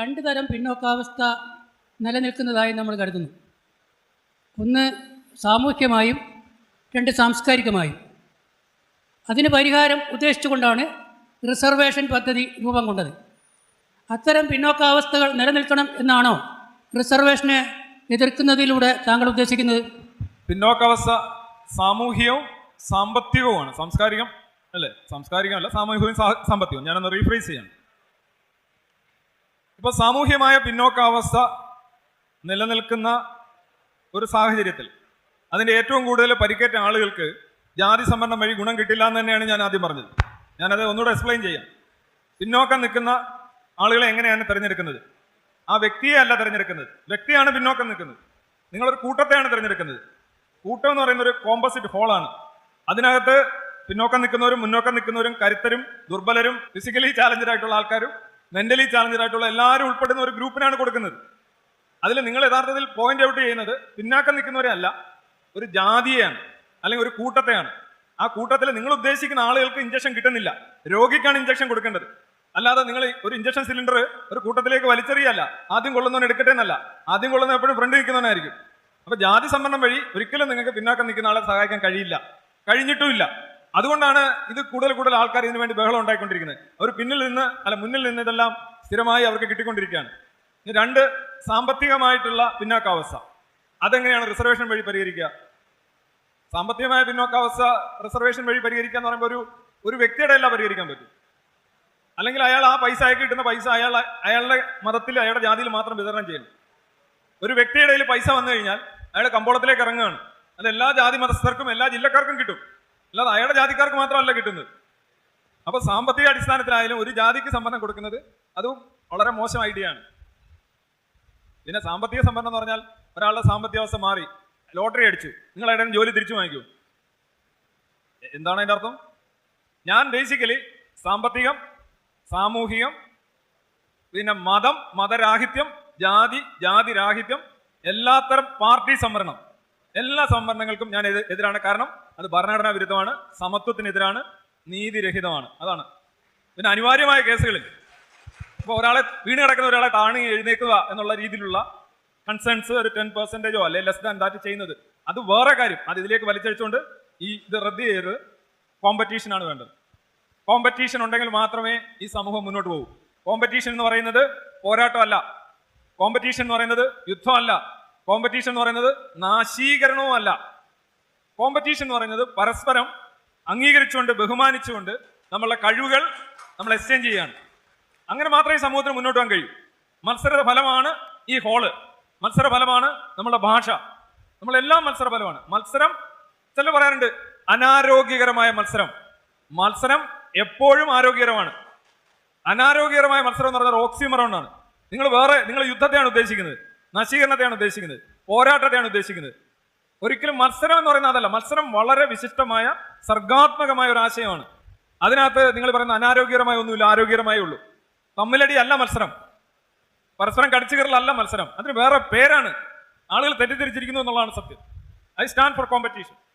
രണ്ട് തരം പിന്നോക്കാവസ്ഥ നിലനിൽക്കുന്നതായി നമ്മൾ കരുതുന്നു. ഒന്ന് സാമൂഹ്യമായും രണ്ട് സാംസ്കാരികമായും. അതിന് പരിഹാരം ഉദ്ദേശിച്ചുകൊണ്ടാണ് റിസർവേഷൻ പദ്ധതി രൂപം കൊണ്ടത്. അത്തരം പിന്നോക്കാവസ്ഥകൾ നിലനിൽക്കണം എന്നാണോ റിസർവേഷനെ എതിർക്കുന്നതിലൂടെ താങ്കൾ ഉദ്ദേശിക്കുന്നത്? പിന്നോക്കാവസ്ഥ സാമൂഹികവും സാമ്പത്തികവുമാണ്. സാംസ്കാരികം അല്ലേ? സാംസ്കാരികമല്ല സാമൂഹികവും സാമ്പത്തികവും. ഞാനൊന്ന് റീഫ്രേസ് ചെയ്യാം ഇപ്പൊ സാമൂഹ്യമായ പിന്നോക്കാവസ്ഥ നിലനിൽക്കുന്ന ഒരു സാഹചര്യത്തിൽ അതിന്റെ ഏറ്റവും കൂടുതൽ പരിക്കേറ്റ ആളുകൾക്ക് ജാതി സംവരണം വഴി ഗുണം കിട്ടില്ല എന്ന് തന്നെയാണ് ഞാൻ ആദ്യം പറഞ്ഞത്. ഞാനത് ഒന്നുകൂടെ എക്സ്പ്ലെയിൻ ചെയ്യാം. പിന്നോക്കം നിൽക്കുന്ന ആളുകളെ എങ്ങനെയാണ് തിരഞ്ഞെടുക്കുന്നത്? ആ വ്യക്തിയെ അല്ല തിരഞ്ഞെടുക്കുന്നത്. വ്യക്തിയാണ് പിന്നോക്കം നിൽക്കുന്നത്. നിങ്ങളൊരു കൂട്ടത്തെയാണ് തിരഞ്ഞെടുക്കുന്നത്. കൂട്ടം എന്ന് പറയുന്ന ഒരു കോമ്പസിറ്റ് ഹോളാണ് അതിനകത്ത് പിന്നോക്കം നിൽക്കുന്നവരും മുന്നോക്കം നിൽക്കുന്നവരും കരുത്തരും ദുർബലരും ഫിസിക്കലി ചാലഞ്ചഡ് ആയിട്ടുള്ള ആൾക്കാരും മെന്റലി ചാലഞ്ചഡ് ആയിട്ടുള്ള എല്ലാവരും ഉൾപ്പെടുന്ന ഒരു ഗ്രൂപ്പിനാണ് കൊടുക്കുന്നത്. അതിൽ നിങ്ങൾ യഥാർത്ഥത്തിൽ പോയിന്റ് ഔട്ട് ചെയ്യുന്നത് പിന്നാക്കം നിൽക്കുന്നവരെ അല്ല ഒരു ജാതിയെയാണ് അല്ലെങ്കിൽ ഒരു കൂട്ടത്തെയാണ്. ആ കൂട്ടത്തിൽ നിങ്ങൾ ഉദ്ദേശിക്കുന്ന ആളുകൾക്ക് ഇഞ്ചക്ഷൻ കിട്ടുന്നില്ല. രോഗിക്കാണ് ഇഞ്ചക്ഷൻ കൊടുക്കേണ്ടത്. അല്ലാതെ നിങ്ങൾ ഒരു ഇഞ്ചക്ഷൻ സിലിണ്ടർ ഒരു കൂട്ടത്തിലേക്ക് വലിച്ചെറിയല്ല. ആദ്യം കൊള്ളുന്നവൻ എടുക്കട്ടെ എന്നല്ല. ആദ്യം കൊള്ളുന്ന എപ്പോഴും ഫ്രണ്ട് നിൽക്കുന്നവനായിരിക്കും അപ്പൊ ജാതി സംവരണം വഴി ഒരിക്കലും നിങ്ങൾക്ക് പിന്നാക്കം നിൽക്കുന്ന ആളെ സഹായിക്കാൻ കഴിയില്ല. കഴിഞ്ഞിട്ടുമില്ല അതുകൊണ്ടാണ് ഇത് കൂടുതൽ കൂടുതൽ ആൾക്കാർ ഇതിനു വേണ്ടി ബഹളം ഉണ്ടായിക്കൊണ്ടിരിക്കുന്നത്. അവർ പിന്നിൽ നിന്ന് അല്ല മുന്നിൽ നിന്ന് ഇതെല്ലാം സ്ഥിരമായി അവർക്ക് കിട്ടിക്കൊണ്ടിരിക്കുകയാണ്. രണ്ട് സാമ്പത്തികമായിട്ടുള്ള പിന്നാക്കാവസ്ഥ. അതെങ്ങനെയാണ് റിസർവേഷൻ വഴി പരിഹരിക്കുക? സാമ്പത്തികമായ പിന്നോക്കാവസ്ഥ റിസർവേഷൻ വഴി പരിഹരിക്കുക എന്ന് പറയുമ്പോൾ ഒരു ഒരു വ്യക്തിയുടെ അല്ല പരിഹരിക്കാൻ പറ്റും. അല്ലെങ്കിൽ അയാൾ ആ പൈസ അയക്ക് കിട്ടുന്ന പൈസ അയാൾ അയാളുടെ മതത്തിൽ അയാളുടെ ജാതിയിൽ മാത്രം വിതരണം ചെയ്യണം. ഒരു വ്യക്തിയുടെ പൈസ വന്നു കഴിഞ്ഞാൽ അയാളുടെ കമ്പോളത്തിലേക്ക് ഇറങ്ങുകയാണ്. അത് എല്ലാ ജാതി മതസ്ഥർക്കും എല്ലാ ജില്ലക്കാർക്കും കിട്ടും. അല്ലാതെ അയാളുടെ ജാതിക്കാർക്ക് മാത്രമല്ല കിട്ടുന്നത്. അപ്പൊ സാമ്പത്തിക അടിസ്ഥാനത്തിലായാലും ഒരു ജാതിക്ക് സംവരണം കൊടുക്കുന്നത് അതും വളരെ മോശം ഐഡിയ ആണ്. പിന്നെ സാമ്പത്തിക സംവരണം എന്ന് പറഞ്ഞാൽ ഒരാളുടെ സാമ്പത്തിക അവസ്ഥ മാറി. ലോട്ടറി അടിച്ചു. നിങ്ങൾ എവിടെയും ജോലി തിരിച്ചു വാങ്ങിക്കൂ. എന്താണ് അതിന്റെ അർത്ഥം? ഞാൻ ബേസിക്കലി സാമ്പത്തികം സാമൂഹികം പിന്നെ മതം മതരാഹിത്യം ജാതി ജാതിരാഹിത്യം എല്ലാത്തരം പാർട്ടി സംവരണം. എല്ലാ സംവരണങ്ങൾക്കും ഞാൻ എതിരാണ്. കാരണം അത് ഭരണഘടനാ വിരുദ്ധമാണ് സമത്വത്തിനെതിരാണ് നീതിരഹിതമാണ്. അതാണ്. പിന്നെ അനിവാര്യമായ കേസുകളിൽ ഇപ്പോൾ ഒരാളെ വീണ് കിടക്കുന്ന ഒരാളെ താണി എഴുന്നേക്കുക എന്നുള്ള രീതിയിലുള്ള കൺസേൺസ് ഒരു ടെൻ പെർസെന്റേജോ അല്ലെ ലെസ് ദാൻ ദാറ്റ് ചെയ്യുന്നത് അത് വേറെ കാര്യം. അത് ഇതിലേക്ക് വലിച്ചഴിച്ചുകൊണ്ട് ഈ ഇത് റദ്ദ് ചെയ്ത് കോമ്പറ്റീഷൻ ആണ് വേണ്ടത്. കോമ്പറ്റീഷൻ ഉണ്ടെങ്കിൽ മാത്രമേ ഈ സമൂഹം മുന്നോട്ട് പോകൂ. കോമ്പറ്റീഷൻ എന്ന് പറയുന്നത് പോരാട്ടമല്ല. കോമ്പറ്റീഷൻ എന്ന് പറയുന്നത് യുദ്ധമല്ല. കോമ്പറ്റീഷൻ എന്ന് പറയുന്നത് നാശീകരണവും അല്ല. കോമ്പറ്റീഷൻ എന്ന് പറയുന്നത് പരസ്പരം അംഗീകരിച്ചുകൊണ്ട് ബഹുമാനിച്ചുകൊണ്ട് നമ്മളുടെ കഴിവുകൾ നമ്മൾ എക്സ്ചേഞ്ച് ചെയ്യാണ് അങ്ങനെ മാത്രമേ സമൂഹത്തിന് മുന്നോട്ട് പോകാൻ കഴിയൂ. മത്സര ഫലമാണ് ഈ ഹോൾ മത്സര ഫലമാണ് നമ്മളുടെ ഭാഷ. നമ്മളെല്ലാം മത്സര ഫലമാണ്. മത്സരം ചില പറയാറുണ്ട് അനാരോഗ്യകരമായ മത്സരം. മത്സരം എപ്പോഴും ആരോഗ്യകരമാണ്. അനാരോഗ്യകരമായ മത്സരം എന്ന് പറഞ്ഞാൽ ഓക്സിമറോണാണ് നിങ്ങൾ വേറെ നിങ്ങൾ യുദ്ധത്തെയാണ് ഉദ്ദേശിക്കുന്നത്. നശീകരണത്തെയാണ് ഉദ്ദേശിക്കുന്നത് പോരാട്ടത്തെയാണ് ഉദ്ദേശിക്കുന്നത്. ഒരിക്കലും മത്സരം എന്ന് പറയുന്നത് അതല്ല മത്സരം വളരെ വിശിഷ്ടമായ സർഗാത്മകമായ ഒരു ആശയമാണ്. അതിനകത്ത് നിങ്ങൾ പറയുന്ന അനാരോഗ്യകരമായ ഒന്നുമില്ല ആരോഗ്യകരമായേ ഉള്ളൂ. തമ്മിലടി അല്ല മത്സരം. പരസ്പരം കടിച്ചു കയറലല്ല മത്സരം. അതിന് വേറെ പേരാണ്. ആളുകൾ തെറ്റിദ്ധരിച്ചിരിക്കുന്നു എന്നുള്ളതാണ് സത്യം. I stand for competition.